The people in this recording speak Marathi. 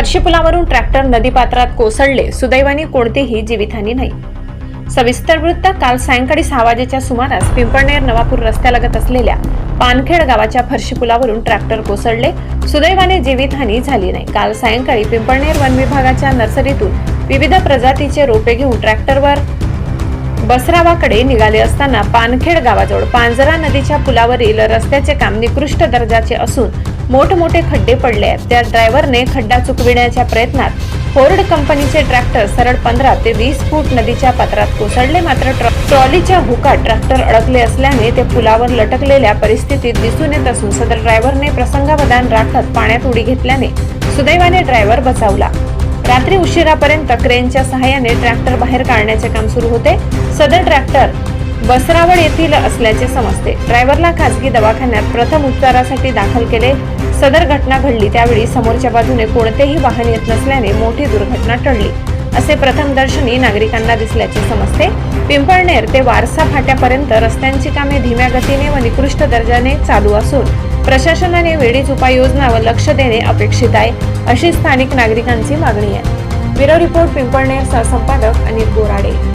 फरशी पुलावरून ट्रॅक्टर नदीपात्रात कोसळले. सुदैवाने कोणतीही जीवितहानी नाही. सविस्तर वृत्त काल सायंकाळी सहा वाजेच्या सुमारास पिंपळनेर नवापूर रस्त्यालगत असलेल्या पानखेड गावाच्या फरशी पुलावरून ट्रॅक्टर कोसळले. सुदैवाने जीवितहानी झाली नाही. काल सायंकाळी पिंपळनेर वन विभागाच्या नर्सरीतून विविध प्रजातीचे रोपे घेऊन ट्रॅक्टरवर बसरावाकडे निघाले असताना पानखेड गावाजवळ पांजरा नदीच्या पुलावरील रस्त्याचे काम निकृष्ट दर्जाचे असून मोठमोठे खड्डे पडले आहेत. त्या ड्रायव्हरने खड्डा चुकविण्याच्या प्रयत्नात फोर्ड कंपनीचे ट्रॅक्टर सरळ पंधरा ते वीस फूट नदीच्या पात्रात कोसळले. मात्र ट्रॉलीच्या हुकात ट्रॅक्टर अडकले असल्याने ते पुलावर लटकलेल्या परिस्थितीत दिसून येत असून सदर ड्रायव्हरने प्रसंगावधान राखत पाण्यात उडी घेतल्याने सुदैवाने ड्रायव्हर बचावला. रात्री उशिरापर्यंत क्रेनच्या सहाय्याने ट्रॅक्टर बाहेर काढण्याचे काम सुरू होते. सदर ट्रॅक्टर बसरावड येथील असल्याचे समजते. ड्रायव्हरला खासगी दवाखान्यात प्रथम उपचारासाठी दाखल केले. सदर घटना घडली त्यावेळी समोरच्या बाजूने कोणतेही वाहन येत नसल्याने मोठी दुर्घटना टळली. असे प्रथमदर्शनी नागरिकांना दिसल्याचे समजते. पिंपळनेर ते वारसा फाट्यापर्यंत रस्त्यांची कामे धीम्या गतीने व निकृष्ट दर्जाने चालू असून प्रशासनाने वेळीच उपाययोजना व लक्ष देणे अपेक्षित आहे अशी स्थानिक नागरिकांची मागणी आहे. ब्युरो रिपोर्ट पिंपळनेर सहसंपादक अनिल बोराडे.